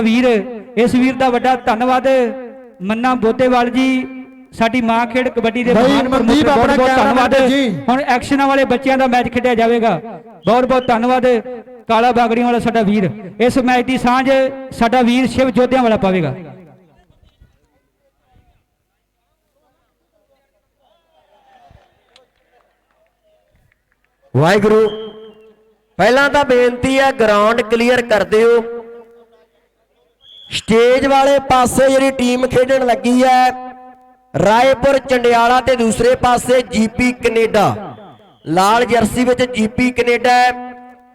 ਵੀਰ ਇਸ ਵੀਰ ਦਾ ਵੱਡਾ ਧੰਨਵਾਦ। ਮੰਨਾ ਬੋਤੇਵਾਲ ਜੀ ਸਾਡੀ ਮਾਂ ਖੇਡ ਕਬੱਡੀ ਦੇ ਮਹਾਨ ਪ੍ਰਮੋਟਰ ਬਹੁਤ ਆਪਣਾ ਬਹੁਤ ਧੰਨਵਾਦ। ਹੁਣ ਐਕਸ਼ਨਾਂ ਵਾਲੇ ਬੱਚਿਆਂ ਦਾ ਮੈਚ ਖੇਡਿਆ ਜਾਵੇਗਾ। ਬਹੁਤ ਬਹੁਤ ਧੰਨਵਾਦ। ਕਾਲਾ ਬਾਗੜੀਆਂ ਵਾਲਾ ਸਾਡਾ ਵੀਰ। ਇਸ ਮੈਚ ਦੀ ਸਾਂਝ ਸਾਡਾ ਵੀਰ ਸ਼ਿਵ ਜੋਧਿਆਂ ਵਾਲਾ ਪਾਵੇਗਾ। ਵਾਹਿਗੁਰੂ ਪਹਿਲਾਂ ਤਾਂ ਬੇਨਤੀ ਹੈ ਗਰਾਊਂਡ ਕਲੀਅਰ ਕਰ ਦਿਓ। ਸਟੇਜ ਵਾਲੇ ਪਾਸੇ ਜਿਹੜੀ ਟੀਮ ਖੇਡਣ ਲੱਗੀ ਹੈ, ਰਾਏਪੁਰ, ਚੰਡਿਆਲਾ ਤੇ ਦੂਸਰੇ ਪਾਸੇ ਜੀਪੀ ਕੈਨੇਡਾ ਲਾਲ ਜਰਸੀ ਵਿੱਚ ਜੀਪੀ ਕੈਨੇਡਾ ਹੈ।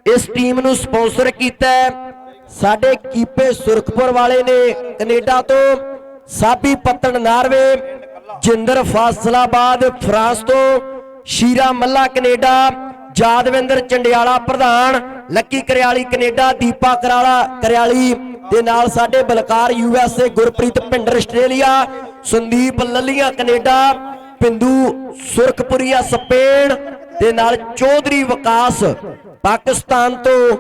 ਇਸ ਟੀਮ ਨੂੰ ਸਪਾਂਸਰ ਕੀਤਾ ਸਾਡੇ ਕੀਪੇ ਸੁਰਖਪੁਰ ਵਾਲੇ ਨੇ ਕੈਨੇਡਾ ਤੋਂ ਸਾਬੀ ਪੱਤਣ ਨਾਰਵੇ, ਜਿੰਦਰ ਫਾਸਲਾਬਾਦ, ਫਰਾਂਸ ਤੋਂ ਸ਼ੀਰਾ ਮੱਲਾ ਕੈਨੇਡਾ, ਜਾਦਵਿੰਦਰ ਚੰਡਿਆਲਾ ਪ੍ਰਧਾਨ ਲੱਕੀ ਕਰਿਆਲੀ ਕੈਨੇਡਾ, ਦੀਪਾ ਕਰਾਲਾ ਕਰਿਆਲੀ ਦੇ ਨਾਲ ਸਾਡੇ Balkar USA Gurpreet Bhinder Australia, Sandeep Lallian Canada, Pindu Surakhpuria Spain ਦੇ ਨਾਲ ਚੌਧਰੀ ਵਿਕਾਸ ਪਾਕਿਸਤਾਨ ਤੋਂ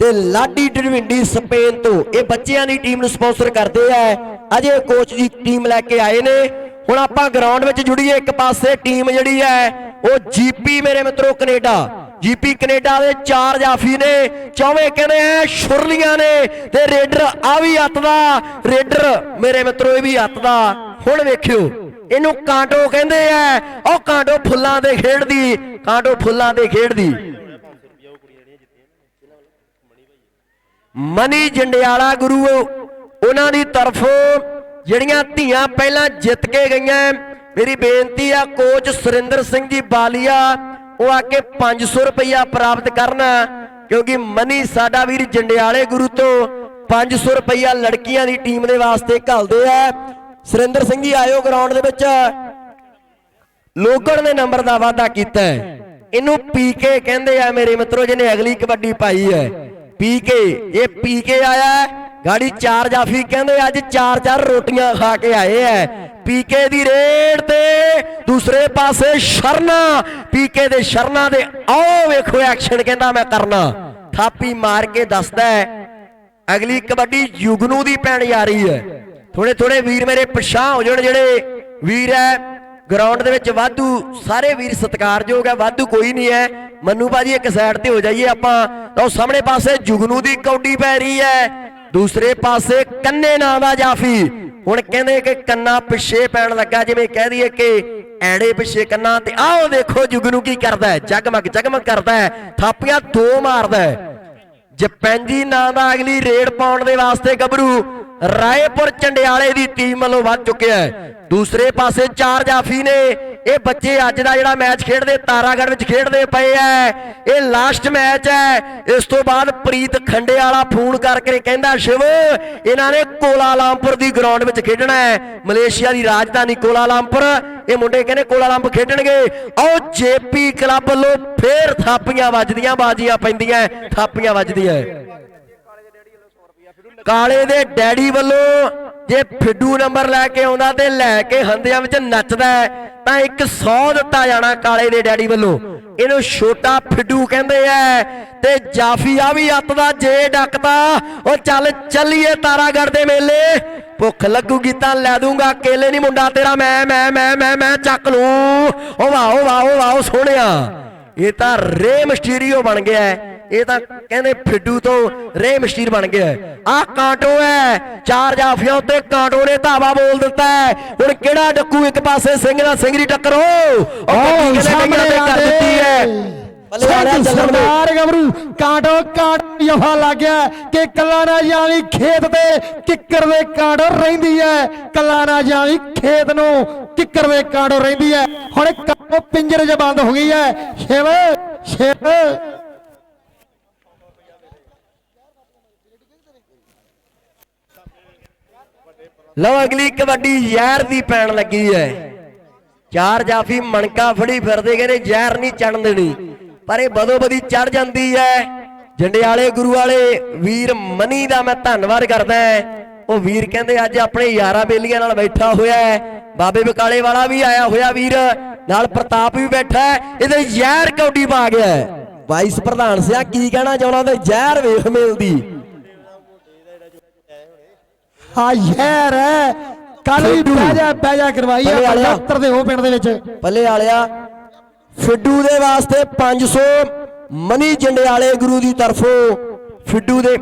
ਤੇ ਲਾਡੀ ਡਰਵਿੰਡੀ ਸਪੇਨ ਤੋਂ। ਇਹ ਬੱਚਿਆਂ ਦੀ ਟੀਮ ਨੂੰ ਸਪਾਂਸਰ ਕਰਦੇ ਆ। ਅਜੇ ਕੋਚ ਦੀ ਟੀਮ ਲੈ ਕੇ ਆਏ ਨੇ। ਹੁਣ ਆਪਾਂ ਗਰਾਊਂਡ ਵਿੱਚ ਜੁੜੀਏ। ਇੱਕ ਪਾਸੇ ਟੀਮ ਜਿਹੜੀ ਹੈ, ਉਹ ਜੀਪੀ ਮੇਰੇ ਮਿੱਤਰੋ ਕੈਨੇਡਾ। ਜੀਪੀ ਕੈਨੇਡਾ ਦੇ ਚਾਰ ਜਾਫੀ ਨੇ, ਚੌਵੇਂ ਕਹਿੰਦੇ ਐ ਸ਼ੁਰਲੀਆਂ ਨੇ ਤੇ ਰੇਡਰ ਆ ਵੀ ਅੱਤ ਦਾ, ਰੇਡਰ ਮੇਰੇ ਮਿੱਤਰੋ ਇਹ ਵੀ ਅੱਤ ਦਾ। ਹੁਣ ਵੇਖਿਓ, ਇਹਨੂੰ ਕਾਂਟੋ ਕਹਿੰਦੇ ਐ ਉਹ ਕਾਂਟੋ ਫੁੱਲਾਂ ਦੇ ਖੇਡਦੀ ਕਾਂਟੋ ਫੁੱਲਾਂ ਦੇ ਖੇਡਦੀ ਮਨੀ ਜੰਡਿਆਲਾ ਗੁਰੂ, ਉਹਨਾਂ ਦੀ ਤਰਫੋਂ ਜਿਹੜੀਆਂ ਧੀਆਂ ਪਹਿਲਾਂ ਜਿੱਤ ਕੇ ਗਈਆਂ, ਮੇਰੀ ਬੇਨਤੀ ਆ, ਕੋਚ ਸੁਰਿੰਦਰ ਸਿੰਘ ਜੀ ਬਾਲੀਆ ਉਹ ਆ ਕੇ 500 ਰੁਪਇਆ ਪ੍ਰਾਪਤ ਕਰਨਾ, ਕਿਉਂਕਿ ਮਨੀ ਸਾਡਾ ਵੀਰ ਜੰਡਿਆਲੇ ਗੁਰੂ ਤੋਂ 500 ਰੁਪਇਆ ਲੜਕੀਆਂ ਦੀ ਟੀਮ ਦੇ ਵਾਸਤੇ ਘੱਲਦੇ ਆ। ਸੁਰਿੰਦਰ ਸਿੰਘ ਜੀ, ਆਇਓ ਗਰਾਊਂਡ ਦੇ ਵਿੱਚ। ਲੋਗੜ ਨੇ ਨੰਬਰ ਦਾ ਵਾਅਦਾ ਕੀਤਾ ਹੈ। ਇਹਨੂੰ ਪੀਕੇ ਕਹਿੰਦੇ ਆ, ਮੇਰੇ ਮਿੱਤਰੋ, ਜਿਹਨੇ ਅਗਲੀ ਕਬੱਡੀ ਪਾਈ ਹੈ। ਪੀਕੇ ਇਹ ਪੀਕੇ ਆਇਆ ਗਾੜੀ ਚਾਰ ਜਾਫੀ ਕਹਿੰਦੇ ਅੱਜ ਚਾਰ ਚਾਰ ਰੋਟੀਆਂ ਖਾ ਕੇ ਆਏ ਐ ਪੀਕੇ ਦੀ ਰੇਡ ਤੇ ਦੂਸਰੇ ਪਾਸੇ ਸ਼ਰਨਾ ਪੀਕੇ ਦੇ ਸ਼ਰਨਾ ਦੇ ਆਓ ਵੇਖੋ ਐਕਸ਼ਨ ਕਹਿੰਦਾ ਮੈਂ ਕਰਨਾ। ਥਾਪੀ ਮਾਰ ਕੇ ਦੱਸਦਾ ਅਗਲੀ ਕਬੱਡੀ ਯੁਗਨੂ ਦੀ ਪੈਣ ਜਾ ਰਹੀ ਹੈ। ਥੋੜੇ ਥੋੜੇ ਵੀਰ ਮੇਰੇ ਪਛਾਂ ਹੋ ਜਾਣ ਜਿਹੜੇ ਵੀਰ ਹੈ ਗਰਾਊਂਡ ਦੇ ਵਿੱਚ ਵਾਧੂ ਸਾਰੇ ਵੀਰ ਸਤਿਕਾਰਯੋਗ ਹੈ ਵਾਧੂ ਕੋਈ ਨਹੀਂ ਹੈ। ਮੰਨੂ ਬਾਜੀ ਇੱਕ ਸਾਈਡ ਤੇ ਹੋ ਜਾਈਏ ਆਪਾਂ। ਤਾਂ ਸਾਹਮਣੇ ਪਾਸੇ ਜੁਗਨੂ ਦੀ ਕੌਡੀ ਪੈ ਰਹੀ ਹੈ। ਦੂਸਰੇ ਪਾਸੇ ਕੰਨੇ ਨਾਂ ਦਾ ਜਾਫੀ। ਹੁਣ ਕਹਿੰਦੇ ਕਿ ਕੰਨਾ ਪਿੱਛੇ ਪੈਣ ਲੱਗਾ, ਜਿਵੇਂ ਕਹਿ ਦਈਏ ਕਿ ਐੜੇ ਪਿੱਛੇ ਕੰਨਾ। ਤੇ ਆਓ ਦੇਖੋ ਜੁਗਨੂ ਕੀ ਕਰਦਾ ਹੈ। ਜਗਮਗ ਜਗਮਗ ਕਰਦਾ ਹੈ। ਥਾਪੀਆਂ ਦੋ ਮਾਰਦਾ ਹੈ। ਜਪੈਂਜੀ ਨਾਂ ਦਾ ਅਗਲੀ ਰੇਡ ਪਾਉਣ ਦੇ ਵਾਸਤੇ ਗੱਭਰੂ। ਰਾਏਪੁਰ ਚੰਡਿਆਲੇ ਦੀ ਟੀਮ ਵੱਲੋਂ ਵੱਧ ਚੁੱਕਿਆ ਹੈ। ਦੂਸਰੇ ਪਾਸੇ ਚਾਰ ਜਾਫੀ ਨੇ। ਇਹ ਬੱਚੇ ਅੱਜ ਦਾ ਜਿਹੜਾ ਮੈਚ ਖੇਡਦੇ ਤਾਰਾਗੜ ਵਿੱਚ ਖੇਡਦੇ ਪਏ ਐ। ਇਹ ਲਾਸਟ ਮੈਚ ਹੈ ਇਸ ਤੋਂ ਬਾਅਦ ਪ੍ਰੀਤ ਖੰਡੇ ਵਾਲਾ ਫੋਨ ਕਰਕੇ ਕਹਿੰਦਾ, ਸ਼ਿਵ, ਇਹਨਾਂ ਨੇ ਕੋਲਾਲੰਪੁਰ ਦੀ ਗਰਾਊਂਡ ਵਿੱਚ ਖੇਡਣਾ ਹੈ ਮਲੇਸ਼ੀਆ ਦੀ ਰਾਜਧਾਨੀ ਕੋਲਾਲੰਪੁਰ ਇਹ ਮੁੰਡੇ ਕਹਿੰਦੇ ਕੋਲਾਲੰਪੁਰ ਖੇਡਣਗੇ। ਆਓ ਜੇਪੀ ਕਲੱਬ ਵੱਲੋਂ ਫੇਰ ਥਾਪੀਆਂ ਵੱਜਦੀਆਂ, ਬਾਜੀਆਂ ਪੈਂਦੀਆਂ ਥਾਪੀਆਂ ਵੱਜਦੀਆਂ ਕਾਲੇ ਦੇ ਡੈਡੀ ਵੱਲੋਂ ਜੇ ਫਿੱਡੂ ਨੰਬਰ ਲੈ ਕੇ ਆਉਂਦਾ ਤੇ ਲੈ ਕੇ ਹੰਦਿਆਂ ਵਿੱਚ ਨੱਚਦਾ ਤਾਂ ਇੱਕ 100 ਦਿੱਤਾ ਜਾਣਾ ਕਾਲੇ ਦੇ ਡੈਡੀ ਵੱਲੋਂ। ਇਹਨੂੰ ਛੋਟਾ ਫਿੱਡੂ ਕਹਿੰਦੇ ਐ ਤੇ ਜਾਫੀਆ ਵੀ ਅੱਤ ਦਾ ਜੇ ਡੱਕਦਾ, ਉਹ ਚੱਲ ਚੱਲੀਏ ਤਾਰਾਗੜ ਦੇ ਮੇਲੇ। ਭੁੱਖ ਲੱਗੂਗੀ ਤਾਂ ਲੈ ਦੂੰਗਾ, ਕੇਲੇ ਨਹੀਂ ਮੁੰਡਾ ਤੇਰਾ, ਮੈਂ ਮੈਂ ਮੈਂ ਮੈਂ ਮੈਂ ਚੱਕ ਲੂੰ। ਓ ਵਾਹ ਓ ਵਾਹ ਓ ਵਾਹ ਸੋਹਣਿਆ। ਇਹ ਤਾਂ ਰੇ ਮਸਟੀਰੀਓ ਬਣ ਗਿਆ ਇਹ ਤਾਂ ਕਹਿੰਦੇ ਫਿੱਡੂ ਤੋਂ ਰੇ ਮਸ਼ੀਰ ਬਣ ਗਿਆ ਆ ਕਾਂਟੋ ਹੈ ਚਾਰ ਜਾਫੀਆਂ ਉੱਤੇ ਕਾਂਟੋ ਨੇ ਧਾਵਾ ਬੋਲ ਦਿੱਤਾ ਹੁਣ ਕਿਹੜਾ ਡੱਕੂ ਇੱਕ ਪਾਸੇ ਸਿੰਘ ਨਾਲ ਸਿੰਘ ਦੀ ਟੱਕਰ ਹੋ? ਓ ਸਾਹਮਣੇ ਕਰ ਦਿੱਤੀ ਹੈ। ਬੱਲੇ ਵਾਲਿਆ ਸਿੰਘ ਚੱਲਣ ਦੇ। ਸਰਦਾਰ ਗਬਰੂ ਕਾਂਟੋ ਕਾਂਟ ਜਫਾ ਲੱਗ ਗਿਆ ਕਿ ਕੱਲਾ ਨਾ ਜਾਵੀ ਖੇਤ ਤੇ ਕਿੱਕਰ ਦੇ ਕਾਂਟੋ ਰਹਿੰਦੀ ਹੈ। ਕੱਲਾ ਨਾ ਜਾਵੀ ਖੇਤ ਨੂੰ ਕਿੱਕਰ ਦੇ ਕਾਂਟੋ ਰਹਿੰਦੀ ਹੈ। ਹੁਣ ਕਾਂਟੋ ਪਿੰਜਰੇ 'ਚ ਬੰਦ ਹੋ ਗਈ ਹੈ। ਸ਼ਿਵ ਸ਼ਿਵ ਲਓ ਅਗਲੀ ਕਬੱਡੀ ਜ਼ਹਿਰ ਦੀ ਪੈਣ ਲੱਗੀ ਹੈ। ਚਾਰ ਜਾਫੀ ਮਣਕਾ ਫੜੀ ਫਿਰਦੇ ਕਹਿੰਦੇ ਜ਼ਹਿਰ ਨਹੀਂ ਚੜਨ ਦੇਣੀ। ਪਰ ਇਹ ਬਦੋ ਬਦੀ ਚੜ ਜਾਂਦੀ ਹੈ। ਜੰਡਿਆਲੇ ਗੁਰੂ ਵਾਲੇ ਵੀਰ ਮਨੀ ਦਾ ਮੈਂ ਧੰਨਵਾਦ ਕਰਦਾ ਉਹ ਵੀਰ ਕਹਿੰਦੇ ਅੱਜ ਆਪਣੇ ਯਾਰਾਂ ਬੇਲੀਆਂ ਨਾਲ ਬੈਠਾ ਹੋਇਆ ਹੈ। ਬਾਬੇ ਬਕਾਲੇ ਵਾਲਾ ਵੀ ਆਇਆ ਹੋਇਆ ਵੀਰ। ਨਾਲ ਪ੍ਰਤਾਪ ਵੀ ਬੈਠਾ ਇਹਦੇ ਜ਼ਹਿਰ ਕੌਡੀ ਪਾ ਗਿਆ ਵਾਈਸ ਪ੍ਰਧਾਨ ਸਿਆ ਕੀ ਕਹਿਣਾ ਚਾਹੁੰਦਾ ਤੇ ਜ਼ਹਿਰ ਵੇਖ ਮਿਲਦੀ ਹਾਂ। ਯਾਰ ਕੱਲ ਵੀ ਬਹਿ ਜਾ ਬਹਿ ਜਾ ਕਰਵਾਈ ਆ। 75 ਦੇ ਉਹ ਪਿੰਡ ਦੇ ਵਿੱਚ। ਪੱਲੇ ਵਾਲਿਆ। ਫਿੱਡੂ ਦੇ ਵਾਸਤੇ 500 ਮਨੀ ਜੰਡਿਆਲੇ ਗੁਰੂ ਦੀ ਤਰਫੋਂ ਫਿੱਡੂ ਦੇ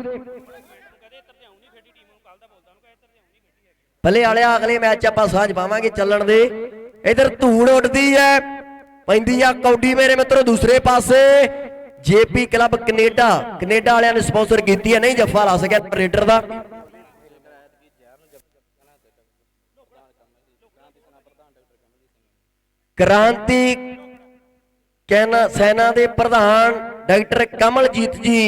ਪੱਲੇ ਵਾਲਿਆ ਅਗਲੇ ਮੈਚ ਆਪਾਂ ਸਾਂਝ ਪਾਵਾਂਗੇ ਚੱਲਣ ਦੇ। ਇਧਰ ਧੂੜ ਉੱਡਦੀ ਹੈ। ਪੈਂਦੀ ਆ ਕੌਡੀ ਮੇਰੇ ਮਿੱਤਰੋ ਦੂਸਰੇ ਪਾਸੇ। JP club Canada. ਕੈਨੇਡਾ ਵਾਲਿਆਂ ਨੇ ਸਪਾਂਸਰ ਕੀਤੀ ਹੈ। ਨਹੀਂ ਜੱਫਾ ਲਾ ਸਕਿਆ ਰੇਡਰ ਦਾ। ਕ੍ਰਾਂਤੀ ਕੈਨਾ ਸੈਨਾ ਦੇ ਪ੍ਰਧਾਨ ਡਾਕਟਰ ਕਮਲਜੀਤ ਜੀ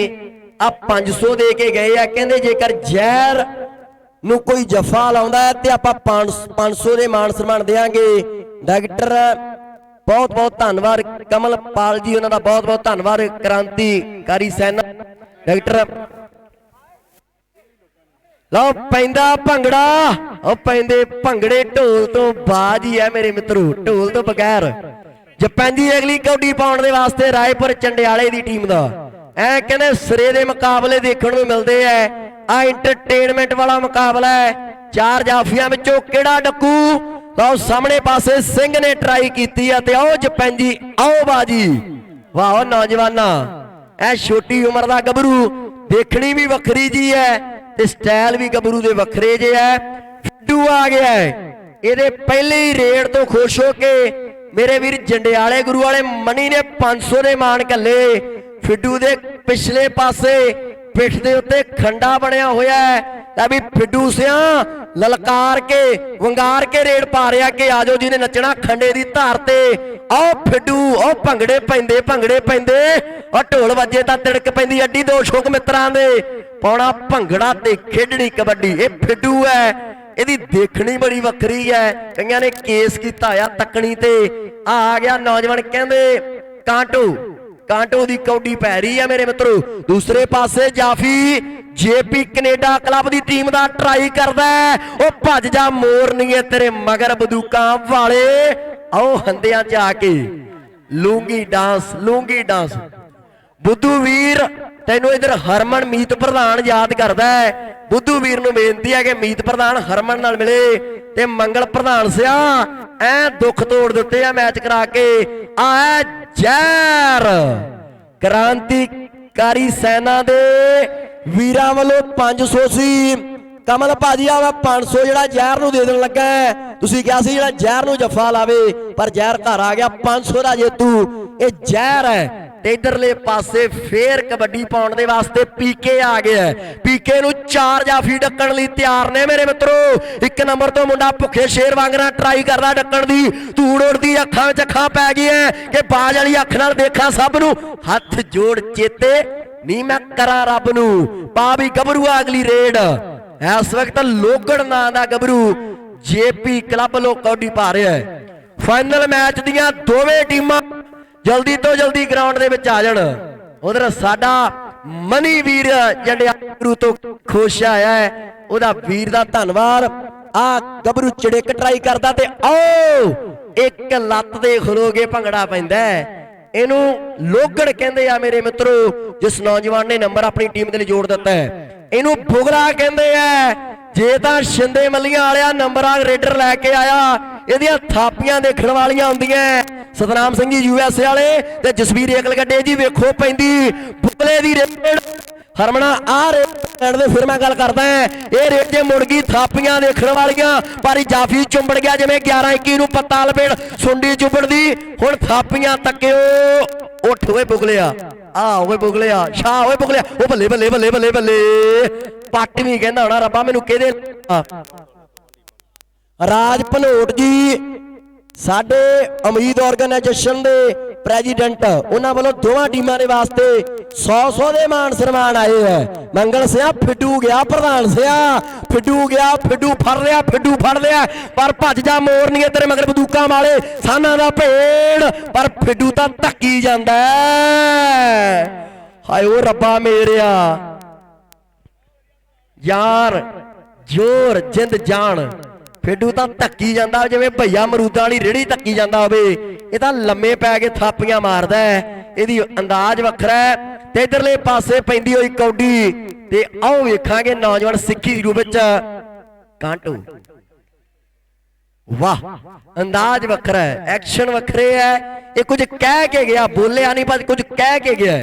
ਆ 500 ਦੇ ਕੇ ਗਏ ਆ। ਕਹਿੰਦੇ ਜੇਕਰ ਜ਼ਹਿਰ ਨੂੰ ਕੋਈ ਜਫਾ ਲਾਉਂਦਾ ਹੈ ਤੇ ਆਪਾਂ 500 ਦੇ ਮਾਨ ਸਨਮਾਨ ਦੇਾਂਗੇ ਡਾਕਟਰ, ਬਹੁਤ ਬਹੁਤ ਧੰਨਵਾਦ। ਕਮਲਪਾਲ ਜੀ, ਉਹਨਾਂ ਦਾ ਬਹੁਤ ਬਹੁਤ ਧੰਨਵਾਦ। ਕ੍ਰਾਂਤੀਕਾਰੀ ਸੈਨਾ। ਡਾਕਟਰ ਲਓ, ਪੈਂਦਾ ਭੰਗੜਾ। ਉਹ ਪੈਂਦੇ ਭੰਗੜੇ ਢੋਲ ਤੋਂ ਬਾਜ ਹੀ ਹੈ ਮੇਰੇ ਮਿੱਤਰੋ, ਢੋਲ ਤੋਂ ਬਗੈਰ। ਜਪੈਂਦੀ ਅਗਲੀ ਕੌਡੀ ਪਾਉਣ ਦੇ ਵਾਸਤੇ ਰਾਏਪੁਰ ਚੰਡਿਆਲੇ ਦੀ ਟੀਮ ਦਾ। ਐ ਕਹਿੰਦੇ ਸਿਰੇ ਦੇ ਮੁਕਾਬਲੇ ਦੇਖਣ ਨੂੰ ਮਿਲਦੇ ਐ। ਆ ਐਂਟਰਟੇਨਮੈਂਟ ਵਾਲਾ ਮੁਕਾਬਲਾ ਹੈ ਚਾਰ ਜਾਫੀਆਂ ਵਿੱਚੋਂ ਕਿਹੜਾ ਡੱਕੂ? ਲਓ, ਸਾਹਮਣੇ ਪਾਸੇ ਸਿੰਘ ਨੇ ਟਰਾਈ ਕੀਤੀ ਆ ਤੇ ਆਓ ਜਪੈਂਜੀ ਆਓ ਬਾਜੀ ਵਾਹ ਨੌਜਵਾਨਾ। ਐ ਛੋਟੀ ਉਮਰ ਦਾ ਗੱਭਰੂ, ਦੇਖਣੀ ਵੀ ਵੱਖਰੀ ਜੀ ਐ। ਤੇ ਸਟਾਈਲ ਵੀ ਗੱਭਰੂ ਦੇ ਵੱਖਰੇ ਜੇ ਐ ਫਿੱਡੂ ਆ ਗਿਆ ਹੈ। ਇਹਦੇ ਪਹਿਲੇ ਹੀ ਰੇਡ ਤੋਂ ਖੁਸ਼ ਹੋ ਕੇ ਮੇਰੇ ਵੀਰ ਜੰਡਿਆਲੇ ਗੁਰੂ ਵਾਲੇ ਮਣੀ ਨੇ 500 ਦੇ ਮਾਨ ਕੱਲੇ ਫਿੱਡੂ ਦੇ ਪਿਛਲੇ ਪਾਸੇ ਪਿੱਠ ਦੇ ਉੱਤੇ ਖੰਡਾ ਬਣਿਆ ਹੋਇਆ ਹੈ ਤਾਂ ਵੀ ਫਿੱਡੂ ਸਿਆ ਲਲਕਾਰ ਕੇ, ਵੰਗਾਰ ਕੇ ਰੇਡ ਪਾ ਰਿਹਾ ਕਿ ਆਜੋ ਜੀ ਨੇ ਨੱਚਣਾ ਖੰਡੇ ਦੀ ਧਾਰ ਤੇ। ਆਓ ਫਿੱਡੂ, ਆਓ ਭੰਗੜੇ ਪੈਂਦੇ ਭੰਗੜੇ ਪੈਂਦੇ। ਉਹ ਢੋਲ ਵੱਜੇ ਤਾਂ ਤਿੜਕ ਪੈਂਦੀ, ਅੱਡੀ ਦੋ ਸ਼ੋਕ ਮਿੱਤਰਾਂ ਦੇ। ਪਾਉਣਾ ਭੰਗੜਾ ਤੇ ਖੇਡਣੀ ਕਬੱਡੀ, ਇਹ ਫਿੱਡੂ ਹੈ। ਇਹਦੀ ਦੇਖਣੀ ਬੜੀ ਵੱਖਰੀ ਹੈ। ਕਈਆਂ ਨੇ ਕੇਸ ਕੀਤਾ ਆ ਤੱਕਣੀ ਤੇ। ਆ ਆ ਗਿਆ ਨੌਜਵਾਨ, ਕਹਿੰਦੇ, ਕਾਂਟੋ ਕਾਂਟੋ ਦੀ ਕੌਡੀ ਪੈ ਰਹੀ ਹੈ ਮੇਰੇ ਮਿੱਤਰੋ। ਦੂਸਰੇ ਪਾਸੇ ਜਾਫੀ, ਜੇਪੀ ਕੈਨੇਡਾ ਕਲੱਬ ਦੀ ਟੀਮ ਦਾ ਟਰਾਈ ਕਰਦਾ ਉਹ ਭੱਜ ਜਾ ਮੋਰਨੀਏ ਤੇਰੇ ਮਗਰ ਬਦੂਕਾਂ ਵਾਲੇ। ਆਓ ਹੰਦਿਆਂ 'ਚ ਆ ਕੇ। ਲੂੰਗੀ ਡਾਂਸ ਲੂੰਗੀ ਡਾਂਸ। ਬੁੱਧੂ ਵੀਰ ਤੈਨੂੰ ਇਧਰ ਹਰਮਨ ਮੀਤ ਪ੍ਰਧਾਨ ਯਾਦ ਕਰਦਾ ਹੈ। ਬੁੱਧੂ ਵੀਰ ਨੂੰ ਬੇਨਤੀ ਹੈ ਕਿ ਮੀਤ ਪ੍ਰਧਾਨ ਹਰਮਨ ਨਾਲ ਮਿਲੇ ਤੇ ਮੰਗਲ ਪ੍ਰਧਾਨ ਸਿਆ, ਐ ਦੁੱਖ ਤੋੜ ਦਿੱਤੇ ਆ ਮੈਚ ਕਰਾ ਕੇ। ਆ ਜ਼ਹਿਰ। ਕ੍ਰਾਂਤੀਕਾਰੀ ਸੈਨਾ ਦੇ ਵੀਰਾਂ ਵੱਲੋਂ 500 ਸੀ ਕਮਲ ਭਾਜੀ ਆ 500 ਜਿਹੜਾ ਜ਼ਹਿਰ ਨੂੰ ਦੇ ਦੇਣ ਲੱਗਾ ਤੁਸੀਂ ਕਿਹਾ ਸੀ ਜਿਹੜਾ ਜ਼ਹਿਰ ਨੂੰ ਜੱਫਾ ਲਾਵੇ, ਪਰ ਜ਼ਹਿਰ ਘਰ ਆ ਗਿਆ। 500 ਦਾ ਜੇਤੂ, ਇਹ ਜ਼ਹਿਰ ਹੈ। ਤੇ ਇਧਰਲੇ ਪਾਸੇ ਫੇਰ ਕਬੱਡੀ ਪਾਉਣ ਦੇ ਵਾਸਤੇ ਪੀਕੇ ਆ ਗਿਆ ਪੀਕੇ ਨੂੰ ਚਾਰ ਜਾਫੀ ਡੱਕਣ ਲਈ ਤਿਆਰ ਨੇ ਮੇਰੇ ਮਿੱਤਰੋ। ਇੱਕ ਨੰਬਰ ਤੋਂ ਮੁੰਡਾ ਭੁੱਖੇ ਸ਼ੇਰ ਵਾਂਗਣਾ ਟਰਾਈ ਕਰਦਾ ਡੱਕਣ ਦੀ। ਧੂੜ ਉੜਦੀ ਅੱਖਾਂ ਵਿੱਚ ਅੱਖਾਂ ਪੈ ਗਈਆਂ ਕਿ ਬਾਜ ਵਾਲੀ ਅੱਖ ਨਾਲ ਦੇਖਾਂ ਸਭ ਨੂੰ। ਹੱਥ ਜੋੜ ਚੇਤੇ ਨਹੀਂ ਮੈਂ ਕਰਾਂ ਰੱਬ ਨੂੰ। ਪਾ ਵੀ ਗੱਭਰੂ ਆ ਅਗਲੀ ਰੇਡ। ਇਸ ਵਕਤ ਲੋਗੜ ਨਾਂ ਦਾ ਗੱਭਰੂ ਜੇਪੀ ਕਲੱਬ ਵੱਲੋਂ ਕੌਡੀ ਪਾ ਰਿਹਾ ਹੈ। ਫਾਈਨਲ ਮੈਚ ਦੀਆਂ ਦੋਵੇਂ ਟੀਮਾਂ ਜਲਦੀ ਤੋਂ ਜਲਦੀ ਗਰਾਊਂਡ ਦੇ ਵਿੱਚ ਆ ਜਾਣ। ਉਧਰ ਸਾਡਾ ਮਨੀ ਵੀਰ ਜੰਡਿਆ ਗੁਰੂ ਤੋਂ ਖੁਸ਼ ਆਇਆ ਹੈ। ਉਹਦਾ ਵੀਰ ਦਾ ਧੰਨਵਾਦ। ਆ ਗੱਭਰੂ ਚੜੇਕ ਟਰਾਈ ਕਰਦਾ ਤੇ ਆਓ, ਇੱਕ ਲੱਤ ਦੇ ਖਲੋਗੇ ਭੰਗੜਾ ਪੈਂਦਾ ਇਹਨੂੰ ਲੋਗੜ ਕਹਿੰਦੇ ਆ ਮੇਰੇ ਮਿੱਤਰੋ, ਜਿਸ ਨੌਜਵਾਨ ਨੇ ਨੰਬਰ ਆਪਣੀ ਟੀਮ ਦੇ ਲਈ ਜੋੜ ਦਿੱਤਾ ਹੈ। ਇਹਨੂੰ ਬੁਗਲਾ ਕਹਿੰਦੇ ਆ। ਜੇ ਤਾਂ ਸ਼ਿੰਦੇ ਮੱਲੀਆਂ ਵਾਲਿਆ ਨੰਬਰਾਂ ਰੇਡਰ ਲੈ ਕੇ ਆਇਆ, ਇਹਦੀਆਂ ਥਾਪੀਆਂ ਦੇਖਣ ਵਾਲੀਆਂ ਹੁੰਦੀਆਂ ਸਤਨਾਮ ਸਿੰਘ ਜੀ ਯੂਐਸ ਵਾਲੇ ਤੇ ਜਸਵੀਰ ਏਕਲ ਗੱਡੇ ਜੀ ਵੇਖੋ ਪੈਂਦੀ ਬੁਗਲੇ ਦੀ ਰੇਡ। ਹਰਮਣਾ ਆ ਰੇਡ ਦੇ ਫਿਰ ਮੈਂ ਗੱਲ ਕਰਦਾ ਇਹ ਰੇਡ ਜੇ ਮੁੜ ਗਈ, ਥਾਪੀਆਂ ਦੇਖਣ ਵਾਲੀਆਂ ਪਰ ਜਾਫੀ ਚੁੰਬੜ ਗਿਆ, ਜਿਵੇਂ 11 21 ਨੂੰ ਪੱਤਾ ਲਪੇੜ, ਸੁੰਡੀ ਚੁੰਬੜਦੀ ਹੁਣ ਥਾਪੀਆਂ ਤੱਕਿਓ, ਉੱਠ ਓਏ ਬੁਗਲਿਆ ਆ ਓਏ ਬੁਗਲਿਆ ਸ਼ਾ ਓਏ ਬੁਗਲਿਆ, ਉਹ ਬੱਲੇ ਬੱਲੇ ਬੱਲੇ ਬੱਲੇ ਬੱਲੇ। ਪੱਟ ਵੀ ਕਹਿੰਦਾ ਹੋਣਾ, ਰੱਬਾ ਮੈਨੂੰ ਕਿਹਦੇ ਰਾਜ ਭਨੋਟ ਜੀ ਸਾਡੇ ਉਮੀਦ ਆਰਗੇਨਾਈਜੇਸ਼ਨ ਦੇ ਪ੍ਰੈਜ਼ੀਡੈਂਟ ਉਹਨਾਂ ਵੱਲੋਂ ਦੋਵਾਂ ਟੀਮਾਂ ਦੇ ਵਾਸਤੇ 100 100 ਦੇ ਮਾਨ ਸਨਮਾਨ ਆਏ ਹੈ। ਮੰਗਲ ਸਿਆ ਫਿੱਡੂ ਗਿਆ, ਪ੍ਰਧਾਨ ਸਿਆ ਫਿੱਡੂ ਗਿਆ, ਫਿੱਡੂ ਫੜ ਲਿਆ, ਫਿੱਡੂ ਫੜ ਲਿਆ। ਪਰ ਭੱਜ ਜਾ ਮੋਰਨੀਏ ਤੇਰੇ ਮਗਰ ਬੰਦੂਕਾਂ ਵਾਲੇ, ਸਾਨਾਂ ਦਾ ਭੇੜ ਪਰ ਫਿੱਡੂ ਤਾਂ ਧੱਕੀ ਜਾਂਦਾ ਹਾਏ ਓ ਰੱਬਾ ਮੇਰਿਆ। ਯਾਰ, ਜੋਰ, ਜਿੰਦ, ਜਾਨ। ਫੇਡੂ ਤਾਂ ਧੱਕੀ ਜਾਂਦਾ ਜਿਵੇਂ ਭਈਆ ਮਰੂਦਾਂ ਵਾਲੀ ਰੇੜੀ ਧੱਕੀ ਜਾਂਦਾ ਹੋਵੇ। ਇਹ ਤਾਂ ਲੰਮੇ ਪੈ ਕੇ ਥਾਪੀਆਂ ਮਾਰਦਾ ਹੈ। ਇਹਦੀ ਅੰਦਾਜ਼ ਵੱਖਰਾ ਹੈ ਤੇ ਇਧਰਲੇ ਪਾਸੇ ਪੈਂਦੀ ਹੋਈ ਕੌਡੀ ਤੇ ਆਓ ਵੇਖਾਂਗੇ ਨੌਜਵਾਨ ਸਿੱਖੀ ਰੂਪ ਵਿੱਚ। ਕਾਂਟੋ। ਵਾਹ, ਅੰਦਾਜ਼ ਵੱਖਰਾ ਹੈ ਐਕਸ਼ਨ ਵੱਖਰੇ ਹੈ। ਇਹ ਕੁਝ ਕਹਿ ਕੇ ਗਿਆ, ਬੋਲਿਆ ਨਹੀਂ, ਪਰ ਕੁਝ ਕਹਿ ਕੇ ਗਿਆ